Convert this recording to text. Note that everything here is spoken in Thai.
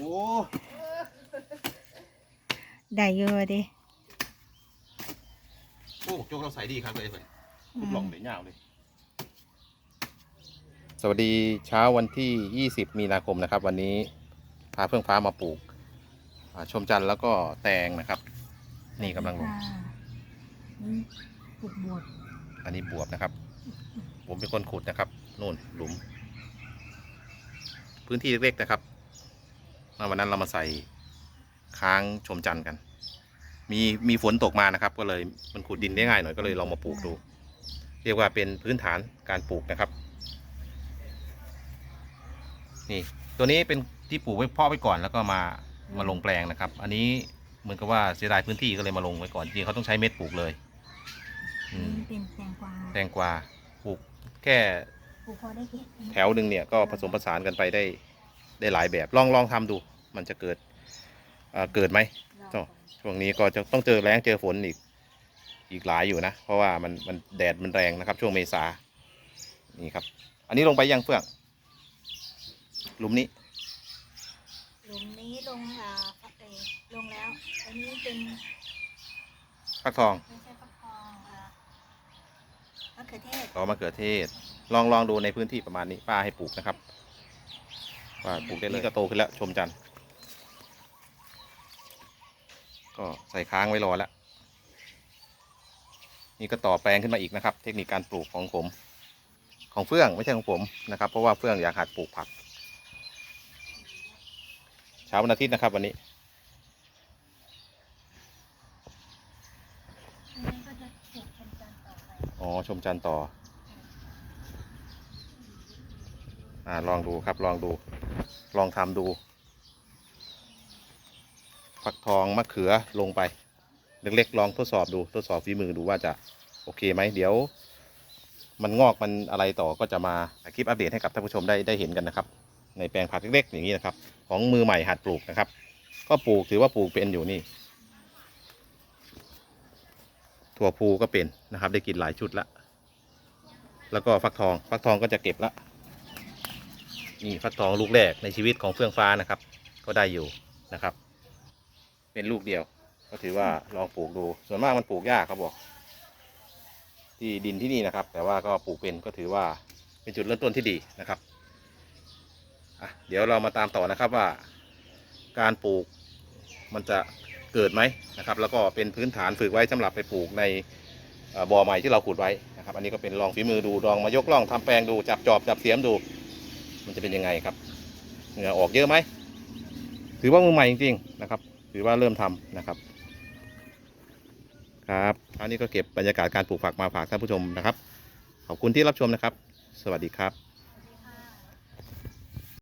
โอ้ได้เยอะดิโอ้โจกเราใส่ดีครับเลยเพื่อนคุบหลองเดี๋ยวยาวเลยสวัสดีเช้าวันที่ 20 มีนาคมนะครับ วันนี้พาเพื่องฟ้ามาปลูกอ่าชมจันทร์แล้วก็แตงนะครับ นี่กำลังลงค่ะนี่ปลูกบวบอันนี้บวบนะครับ ผมเป็นคนขุดนะครับ นู่นหลุม พื้นที่เล็กๆนะครับมา วันนั้นเรามาใส่ค้างชมจันทร์กัน มีมีฝนตกมานะครับ ก็เลยมันขุดดินได้ง่ายหน่อยก็เลยลองมาปลูกดู เรียกว่าเป็นพื้นฐานการปลูกนะครับ นี่ตัวนี้เป็นที่ปลูกไว้เพาะไว้ก่อนแล้วก็มามาลงแปลงนะครับ อันนี้เหมือนกับว่าเสียดายพื้นที่ก็เลยมาลงไว้ก่อนจริงๆเขาต้องใช้เม็ดปลูกเลยอืมนี่เป็นแตงกวาแตงกวาปลูกแค่ปลูกพอได้เก็บแถวหนึ่งเนี่ยก็ผสมผสานกันไปได้ ได้หลายแบบลองลองทำดู มันจะเกิดเอ่อเกิดไหมลองช่วงนี้ก็จะต้องเจอแรงเจอฝนอีกอีกหลายอยู่นะ เพราะว่ามันมันแดดมันแรงนะครับ ช่วงเมษานี่ครับ อันนี้ลงไปยังเฟื่องหลุมนี้หลุมนี้ลงอ่าเออลงแล้ว อันนี้เป็นฟักทองไม่ใช่ฟักทองอ่ามะเขือเทศ ต่อมะเขือเทศ ลองลองดูในพื้นที่ประมาณนี้ป้าให้ปลูกนะครับ ป้าปลูกได้เลยนี่ก็โตขึ้นแล้วชมจันทร์ก็ใส่ค้างไว้รอแล้วนี่ก็ต่อแปลงขึ้นมาอีกนะครับ เทคนิคการปลูกของผม ของเฟื่องไม่ใช่ของผมนะครับ เพราะว่าเฟื่องอยากหัดปลูกผัก เช้าวันอาทิตย์นะครับ วันนี้อ๋อชมจันทร์ต่อ อ่าลองดูครับลองดูลองทำดูฟักทองมะเขือลงไป เล็กๆลองทดสอบดูทดสอบฝีมือดูว่าจะโอเคไหมเดี๋ยว มันงอกมันอะไรต่อก็จะมาคลิปอัปเดตให้กับท่านผู้ชมได้ได้เห็นกันนะครับ ในแปลงผักเล็กๆอย่างนี้นะครับ ของมือใหม่หัดปลูกนะครับ ก็ปลูกถือว่าปลูกเป็นอยู่นี่ ถั่วพูก็เป็นนะครับ ได้กินหลายชุดละแล้วก็ฟักทองฟักทองก็จะเก็บละ นี่ฟักทองลูกแรกในชีวิตของเฟื่องฟ้านะครับ ก็ได้อยู่นะครับ เป็นลูกเดียว ก็ถือว่าลองปลูกดู ส่วนมากมันปลูกยากเขาบอก ที่ดินที่นี่นะครับ แต่ว่าก็ปลูกเป็นก็ถือว่าเป็นจุดเริ่มต้นที่ดีนะครับอะเดี๋ยวเรามาตามต่อนะครับว่า การปลูกมันจะเกิดไหมนะครับ แล้วก็เป็นพื้นฐานฝึกไว้สำหรับไปปลูกในบ่อใหม่ที่เราขุดไว้นะครับ อันนี้ก็เป็นลองฝีมือดูลองมายกล่องทำแปลงดูจับจอบจับเสียมดู มันจะเป็นยังไงครับเหงื่อออกเยอะไหมถือว่ามือใหม่จริงๆนะครับ ถือว่าเริ่มทำนะครับ ครับอันนี้ก็เก็บบรรยากาศการปลูกผักมาฝากท่านผู้ชมนะครับ ขอบคุณที่รับชมนะครับ สวัสดีครับ